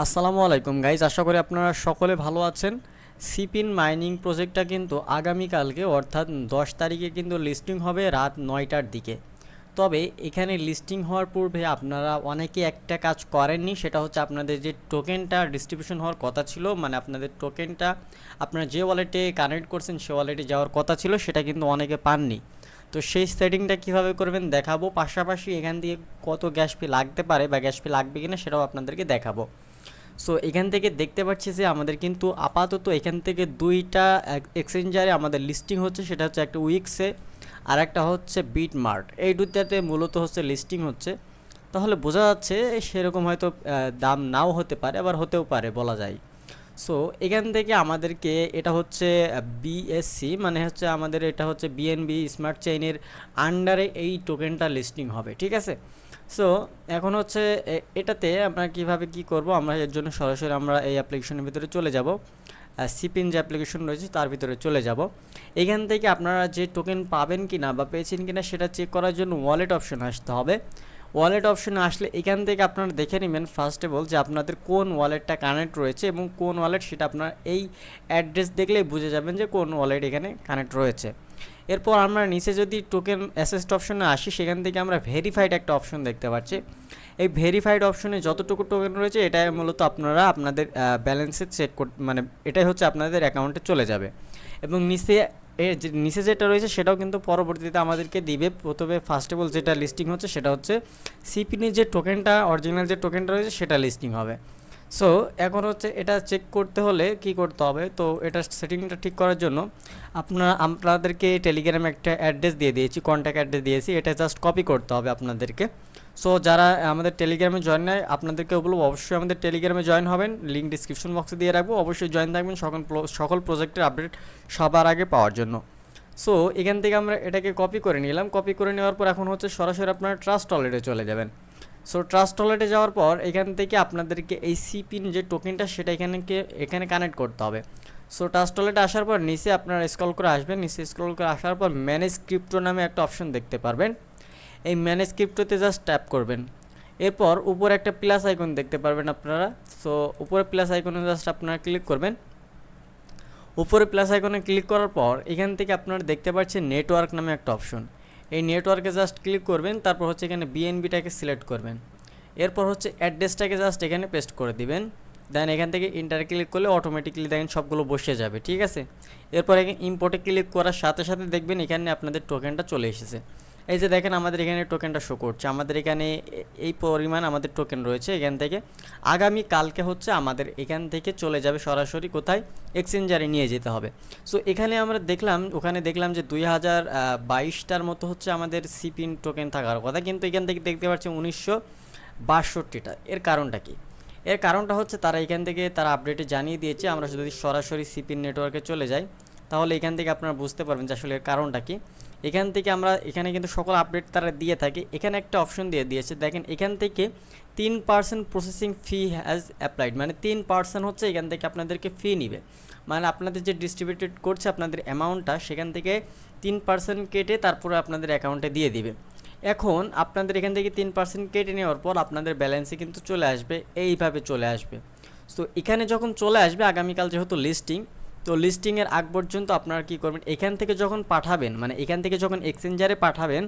আসসালামু আলাইকুম গাইজ, আশা করি আপনারা সকলে ভালো আছেন। সিপিন মাইনিং প্রজেক্টটা কিন্তু আগামীকালকে, অর্থাৎ দশ তারিখে কিন্তু লিস্টিং হবে রাত নয়টার দিকে। তবে এখানে লিস্টিং হওয়ার পূর্বে আপনারা অনেকে একটা কাজ করেননি, সেটা হচ্ছে আপনাদের যে টোকেনটা ডিস্ট্রিবিউশন হওয়ার কথা ছিল মানে আপনাদের টোকেনটা আপনারা যে ওয়ালেটে কানেক্ট করছেন, সে ওয়ালেটে যাওয়ার কথা ছিল, সেটা কিন্তু অনেকে পাননি। তো সেই সেটিংটা কীভাবে করবেন দেখাবো, পাশাপাশি এখান দিয়ে কত গ্যাস ফি লাগতে পারে বা গ্যাস ফি লাগবে কিনা সেটাও আপনাদেরকে দেখাবো। সো এখান থেকে দেখতে পাচ্ছি যে আমাদের কিন্তু আপাতত এখান থেকে দুইটা এক্সচেঞ্জারে আমাদের লিস্টিং হচ্ছে, সেটা হচ্ছে একটা উইক্সে আর একটা হচ্ছে বিট মার্ট এই দুইটাতে মূলত হচ্ছে লিস্টিং হচ্ছে। তাহলে বোঝা যাচ্ছে সেরকম হয়তো দাম নাও হতে পারে, আবার হতেও পারে বলা যায়। সো এখান থেকে আমাদেরকে এটা হচ্ছে বিএসসি মানে হচ্ছে আমাদের এটা হচ্ছে বিএনবি স্মার্ট চেইনের আন্ডারে এই টোকেনটা লিস্টিং হবে, ঠিক আছে? সো এখন হচ্ছে এটাতে আমরা কীভাবে কি করব? আমরা এর জন্য সরাসরি আমরা এই অ্যাপ্লিকেশনের ভিতরে চলে যাব। সিপিন যে অ্যাপ্লিকেশন রয়েছে, তার ভিতরে চলে যাব। এখান থেকে আপনারা যে টোকেন পাবেন কি না বা পেয়েছেন কি না সেটা চেক করার জন্য ওয়ালেট অপশন আসতে হবে। ওয়ালেট অপশনে আসলে এখান থেকে আপনারা দেখে নেবেন ফার্স্ট অফ অল যে আপনাদের কোন ওয়ালেটটা কানেক্ট রয়েছে এবং কোন ওয়ালেট সেটা আপনারা এই অ্যাড্রেস দেখলেই বুঝে যাবেন যে কোন ওয়ালেট এখানে কানেক্ট রয়েছে। এরপর আমরা নিচে যদি টোকেন অ্যাসেস্ট অপশনে আসি, সেখান থেকে আমরা ভেরিফাইড একটা অপশন দেখতে পাচ্ছি। এই ভেরিফাইড অপশনে যতটুকু টোকেন রয়েছে, এটাই মূলত আপনারা আপনাদের ব্যালেন্সে চেক কর মানে এটাই হচ্ছে আপনাদের অ্যাকাউন্টে চলে যাবে। এবং নিচে যে, নিচে যেটা রয়েছে, সেটাও কিন্তু পরবর্তীতে আমাদেরকে দিবে। প্রথমে ফার্স্ট অফ অল যেটা লিস্টিং হচ্ছে, সেটা হচ্ছে সিপিনির যে টোকেনটা অরিজিনাল যে টোকেনটা রয়েছে, সেটা লিস্টিং হবে। সো এখন হচ্ছে এটা চেক করতে হলে কি করতে হবে? তো এটা সেটিংটা ঠিক করার জন্য আপনারা, আপনাদেরকে টেলিগ্রামে একটা অ্যাড্রেস দিয়ে দিয়েছি কন্ট্যাক্ট অ্যাড্রেস দিয়েছি, এটা জাস্ট কপি করতে হবে আপনাদেরকে। সো যারা আমাদের টেলিগ্রামে জয়েন নেয় আপনাদেরকে বলব অবশ্যই আমাদের টেলিগ্রামে জয়েন হবেন। লিঙ্ক ডিসক্রিপশন বক্সে দিয়ে রাখব। অবশ্যই জয়েন থাকবেন সকল সকল প্রজেক্টের আপডেট সবার আগে পাওয়ার জন্য। সো এখান থেকে আমরা এটাকে কপি করে নিলাম। কপি করে নেওয়ার পর এখন হচ্ছে সরাসরি আপনারা ট্রাস্ট ওয়ালেটে চলে যাবেন। সো ট্রাস্ট ওয়ালেটে যাওয়ার পর এখান থেকে আপনাদেরকে এই সিপিন যে টোকেনটা সেটা এখানে এখানে কানেক্ট করতে হবে। সো ট্রাস্ট ওয়ালেটে আসার পর নিচে আপনারা স্ক্রল করে আসবেন। নিচে স্ক্রল করে আসার পর ম্যানেজ ক্রিপ্টো নামে একটা অপশন দেখতে পারবেন। এই ম্যানেজ ক্রিপ্টোতে জাস্ট ট্যাপ করবেন। এরপর উপরে একটা প্লাস আইকন দেখতে পারবেন আপনারা। সো উপরে প্লাস আইকনে জাস্ট আপনারা ক্লিক করবেন। উপরে প্লাস আইকনে ক্লিক করার পর এখান থেকে আপনারা দেখতে পাচ্ছেন নেটওয়ার্ক নামে একটা অপশন এই নেটওয়ার্কে জাস্ট ক্লিক করবেন, তারপর হচ্ছে এখানে বিএনবিটাকে সিলেক্ট করবেন। এরপর হচ্ছে অ্যাড্রেসটাকে জাস্ট এখানে পেস্ট করে দিবেন। দেন এখান থেকে ইন্টার ক্লিক করলে অটোমেটিকলি দেখেন সবগুলো বসে যাবে, ঠিক আছে? এরপর এখানে ইম্পোর্টে ক্লিক করার সাথে সাথে দেখবেন এখানে আপনাদের টোকেনটা চলে এসেছে। এই যে দেখেন আমাদের এখানে টোকেনটা শো করছে। আমাদের এখানে এই পরিমাণ আমাদের টোকেন রয়েছে এখান থেকে। আগামী কালকে হচ্ছে আমাদের এখান থেকে চলে যাবে সরাসরি, কোথায়? এক্সচেঞ্জারে নিয়ে যেতে হবে। সো এখানে আমরা দেখলাম, ওখানে দেখলাম যে দুই হাজার বাইশটার মতো হচ্ছে আমাদের সিপিন টোকেন থাকার কথা। কিন্তু এখান থেকে দেখতে পাচ্ছি উনিশশো বাষট্টিটা। এর কারণটা কি? এর কারণটা হচ্ছে তারা এখান থেকে তারা আপডেটে জানিয়ে দিয়েছে, আমরা যদি সরাসরি সিপিন নেটওয়ার্কে চলে যাই, তাহলে এখান থেকে আপনারা বুঝতে পারবেন যে আসলে এর কারণটা কি। এখান থেকে আমরা এখানে কিন্তু সকল আপডেট তারা দিয়ে থাকে। এখানে একটা অপশন দিয়ে দিয়েছে। দেখেন, এখান থেকে তিন percent processing fee has applied মানে তিন পার্সেন্ট হচ্ছে এখান থেকে আপনাদেরকে ফি নিবে। মানে আপনাদের যে ডিস্ট্রিবিউটেড করছে, আপনাদের অ্যামাউন্টটা সেখান থেকে তিন পার্সেন্ট কেটে তারপরে আপনাদের অ্যাকাউন্টে দিয়ে দিবে। এখন আপনাদের এখান থেকে তিন পার্সেন্ট কেটে নেওয়ার পর আপনাদের ব্যালেন্সে কিন্তু চলে আসবে, এইভাবে চলে আসবে। সো এখানে যখন চলে আসবে, আগামীকাল যেহেতু লিস্টিং তো লিস্টিংয়ের আগ পর্যন্ত আপনারা কী করবেন? এখান থেকে যখন পাঠাবেন মানে এখান থেকে যখন এক্সচেঞ্জারে পাঠাবেন,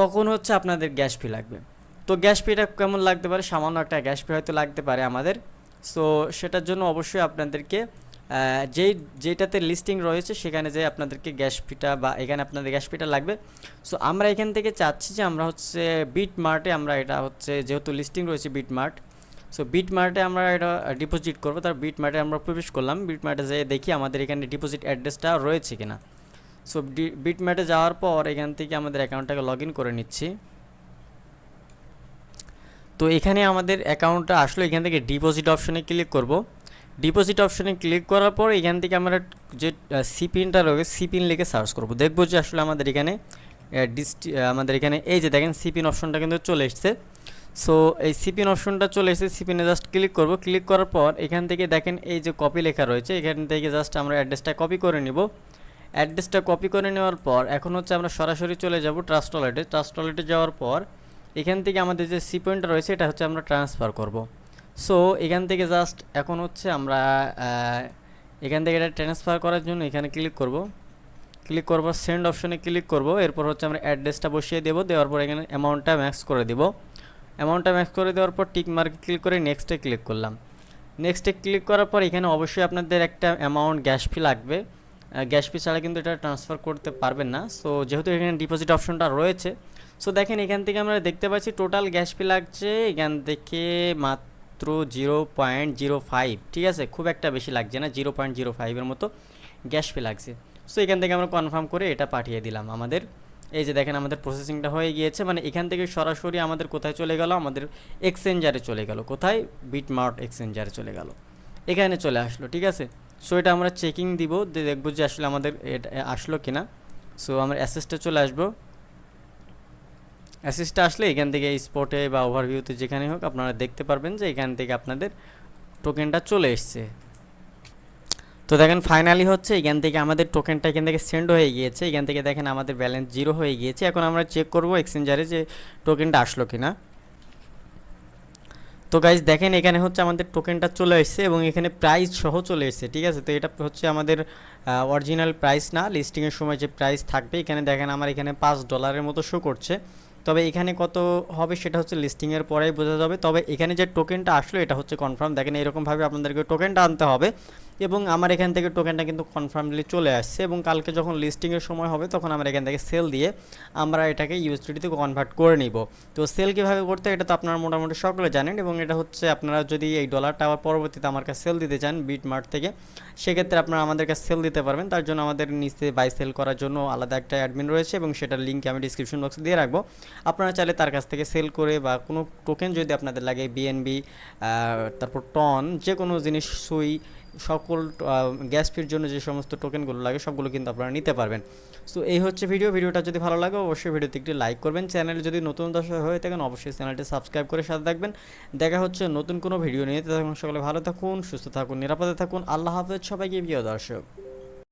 তখন হচ্ছে আপনাদের গ্যাস ফি লাগবে। তো গ্যাস ফিটা কেমন লাগতে পারে? সামান্য একটা গ্যাস ফি হয়তো লাগতে পারে আমাদের। সো সেটার জন্য অবশ্যই আপনাদেরকে যেই, যেটাতে লিস্টিং রয়েছে, সেখানে যে আপনাদেরকে গ্যাস ফিটা বা এখানে আপনাদের গ্যাস ফিটা লাগবে। সো আমরা এখান থেকে চাচ্ছি যে আমরা হচ্ছে বিট মার্টে আমরা এটা হচ্ছে যেহেতু লিস্টিং রয়েছে বিট মার্ট সো বিট মার্টে আমরা এটা ডিপোজিট করব। তার বিট মার্টে আমরা প্রবেশ করলাম। বিট মার্টে যেয়ে দেখি আমাদের এখানে ডিপোজিট অ্যাড্রেসটা রয়েছে কিনা। সো বিট মার্টে যাওয়ার পর এখান থেকে আমাদের অ্যাকাউন্টটাকে লগ করে নিচ্ছি। তো এখানে আমাদের অ্যাকাউন্টটা আসলে। এখান থেকে ডিপোজিট অপশনে ক্লিক করব। ডিপোজিট অপশনে ক্লিক করার পর এখান থেকে আমরা যে সিপিনটা রয়েছে সিপিন লিখে সার্চ করব। দেখব যে আসলে আমাদের এখানে আমাদের এখানে এই যে দেখেন সিপিন অপশনটা কিন্তু চলে এসছে। সো এই সিপিন অপশনটা চলে এসেছে সিপিনে জাস্ট ক্লিক করব। ক্লিক করার পর এখান থেকে দেখেন এই যে কপি লেখা রয়েছে, এখান থেকে জাস্ট আমরা অ্যাড্রেসটা কপি করে নিব। অ্যাড্রেসটা কপি করে নেওয়ার পর এখন হচ্ছে আমরা সরাসরি চলে যাব ট্রাস্ট ওয়ালেটে ট্রাস্ট ওয়ালেটে যাওয়ার পর এখান থেকে আমাদের যে সি রয়েছে, এটা হচ্ছে আমরা ট্রান্সফার করব। সো এখান থেকে জাস্ট এখন হচ্ছে আমরা এখান থেকে এটা ট্রান্সফার করার জন্য এখানে ক্লিক করব। ক্লিক করব সেন্ড অপশনে ক্লিক করব। এরপর হচ্ছে আমরা অ্যাড্রেসটা বসিয়ে দেবো। দেওয়ার পর এখানে অ্যামাউন্টটা ম্যাক্স করে দেবো। অ্যামাউন্টটা ম্যাক্স করে দেওয়ার পর টিক মার্কে ক্লিক করে নেক্সটে ক্লিক করলাম। নেক্সটে ক্লিক করার পর এখানে অবশ্যই আপনাদের একটা অ্যামাউন্ট গ্যাস ফি লাগবে। গ্যাস ফি ছাড়া কিন্তু এটা ট্রান্সফার করতে পারবেন না। সো যেহেতু এখানে ডিপোজিট অপশনটা রয়েছে সো দেখেন এখান থেকে আমরা দেখতে পাচ্ছি টোটাল গ্যাস ফি লাগছে এখান থেকে মাত্র জিরো পয়েন্ট জিরো ফাইভ ঠিক আছে? খুব একটা বেশি লাগছে না জিরো পয়েন্ট জিরো ফাইভের মতো গ্যাস ফি লাগছে। সো এখান থেকে আমরা কনফার্ম করে এটা পাঠিয়ে দিলাম আমাদের। এই যে দেখেন আমাদের প্রসেসিংটা হয়ে গিয়েছে মানে এখান থেকে সরাসরি আমাদের কোথায় চলে গেল? আমাদের এক্সচেঞ্জারে চলে গেল। কোথায়? বিটমার্ট এক্সচেঞ্জারে চলে গেল। এখানে চলে আসলো, ঠিক আছে? সো এটা আমরা চেকিং দিব দেখব যে আসলে আমাদের এটা আসলো কিনা। সো আমরা অ্যাসেসটা চলে আসব। অ্যাসেসটা আসলে এখান থেকে স্পটে বা ওভারভিউতে যেখানে হোক, আপনারা দেখতে পারবেন যে এখান থেকে আপনাদের টোকেনটা চলে এসছে। তো দেখেন ফাইনালি হচ্ছে এখান থেকে আমাদের টোকেনটা এখান থেকে সেন্ড হয়ে গিয়েছে। এখান থেকে দেখেন আমাদের ব্যালেন্স জিরো হয়ে গিয়েছে। এখন আমরা চেক করব এক্সচেঞ্জারে যে টোকেনটা আসলো কিনা। তো গাইজ দেখেন এখানে হচ্ছে আমাদের টোকেনটা চলে এসেছে এবং এখানে প্রাইস সহ চলে এসেছে, ঠিক আছে? তো এটা হচ্ছে আমাদের অরিজিনাল প্রাইস না লিস্টিংয়ের সময় যে প্রাইস থাকবে, এখানে দেখেন আমার এখানে পাঁচ ডলারের মতো শো করছে। তবে এখানে কত হবে সেটা হচ্ছে লিস্টিংয়ের পরেই বোঝা যাবে। তবে এখানে যে টোকেনটা আসলো, এটা হচ্ছে কনফার্ম দেখেন এরকমভাবে আপনাদেরকে টোকেনটা আনতে হবে এবং আমার এখান থেকে টোকেনটা কিন্তু কনফার্মলি চলে আসছে এবং কালকে যখন লিস্টিংয়ের সময় হবে, তখন আমরা এখান থেকে সেল দিয়ে আমরা এটাকে ইউএসডিতে কনভার্ট করে নিব। তো সেল কীভাবে করতে এটা তো আপনারা মোটামুটি সকলে জানেন এবং এটা হচ্ছে আপনারা যদি এই ডলারটা আবার পরবর্তীতে আমার কাছে সেল দিতে চান বিট মার্ট থেকে, সেক্ষেত্রে আপনারা আমাদের কাছে সেল দিতে পারবেন। তার জন্য আমাদের নিচে বাই সেল করার জন্য আলাদা একটা অ্যাডমিন রয়েছে এবং সেটার লিঙ্ক আমি ডিসক্রিপশন বক্সে দিয়ে রাখব। আপনারা চাইলে তার কাছ থেকে সেল করে বা কোনো টোকেন যদি আপনাদের লাগে বিএনবি তারপর টন যে কোনো জিনিস, সুই, সকল গ্যাস ফির জন্য যে সমস্ত টোকেনগুলো লাগে, সবগুলো কিন্তু আপনারা নিতে পারবেন। সো এই হচ্ছে ভিডিও ভিডিওটা যদি ভালো লাগে, অবশ্যই ভিডিওতে একটি লাইক করবেন। চ্যানেলে যদি নতুন দর্শক হয়ে থাকেন, অবশ্যই চ্যানেলটি সাবস্ক্রাইব করে সাথে থাকবেন। দেখা হচ্ছে নতুন কোনো ভিডিও নিয়ে। তখন সকলে ভালো থাকুন, সুস্থ থাকুন, নিরাপদে থাকুন। আল্লাহ হাফেজ। সবাইকে প্রিয় দর্শক।